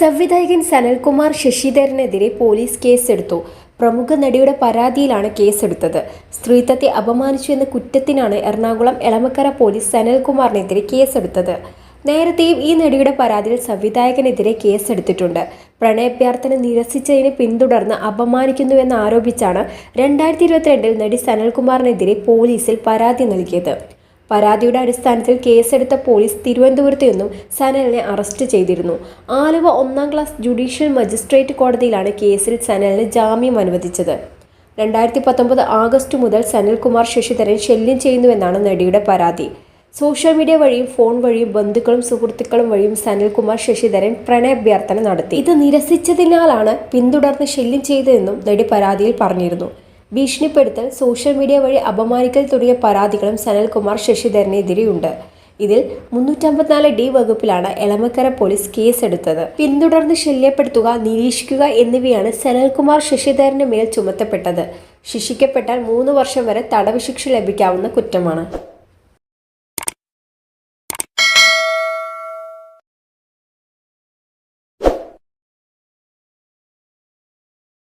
സംവിധായകൻ സനൽകുമാർ ശശിധരനെതിരെ പോലീസ് കേസെടുത്തു. പ്രമുഖ നടിയുടെ പരാതിയിലാണ് കേസെടുത്തത്. സ്ത്രീത്വത്തെ അപമാനിച്ചു എന്ന കുറ്റത്തിനാണ് എറണാകുളം എളമക്കര പോലീസ് സനൽകുമാറിനെതിരെ കേസെടുത്തത്. നേരത്തെയും ഈ നടിയുടെ പരാതിയിൽ സംവിധായകനെതിരെ കേസെടുത്തിട്ടുണ്ട്. പ്രണയാഭ്യർത്ഥന നിരസിച്ചതിനെ പിന്തുടർന്ന് അപമാനിക്കുന്നുവെന്ന് ആരോപിച്ചാണ് രണ്ടായിരത്തി ഇരുപത്തിരണ്ടിൽ നടി സനൽകുമാറിനെതിരെ പോലീസിൽ പരാതി നൽകിയത്. പരാതിയുടെ അടിസ്ഥാനത്തിൽ കേസെടുത്ത പോലീസ് തിരുവനന്തപുരത്ത് നിന്നും സനലിനെ അറസ്റ്റ് ചെയ്തിരുന്നു. ആലുവ ഒന്നാം ക്ലാസ് ജുഡീഷ്യൽ മജിസ്ട്രേറ്റ് കോടതിയിലാണ് കേസിൽ സനലിന് ജാമ്യം അനുവദിച്ചത്. രണ്ടായിരത്തി പത്തൊമ്പത് ആഗസ്റ്റ് മുതൽ സനൽകുമാർ ശശിധരൻ ശല്യം ചെയ്യുന്നുവെന്നാണ് നടിയുടെ പരാതി. സോഷ്യൽ മീഡിയ വഴിയും ഫോൺ വഴിയും ബന്ധുക്കളും സുഹൃത്തുക്കളും വഴിയും സനൽകുമാർ ശശിധരൻ പ്രണയാഭ്യർത്ഥന നടത്തി. ഇത് നിരസിച്ചതിനാലാണ് പിന്തുടർന്ന് ശല്യം ചെയ്തതെന്നും നടി പരാതിയിൽ പറഞ്ഞിരുന്നു. ഭീഷണിപ്പെടുത്തൽ സോഷ്യൽ മീഡിയ വഴി അപമാനിക്കൽ തുടങ്ങിയ പരാതികളും സനൽകുമാർ ശശിധരനെതിരെയുണ്ട്. ഇതിൽ മുന്നൂറ്റമ്പത്തിനാല് ഡി വകുപ്പിലാണ് എളമക്കര പോലീസ് കേസെടുത്തത്. പിന്തുടർന്ന് ശല്യപ്പെടുത്തുക നിരീക്ഷിക്കുക എന്നിവയാണ് സനൽകുമാർ ശശിധരന് മേൽ ചുമത്തപ്പെട്ടത്. ശിക്ഷിക്കപ്പെട്ടാൽ മൂന്ന് വർഷം വരെ തടവ് ശിക്ഷ ലഭിക്കാവുന്ന കുറ്റമാണ്.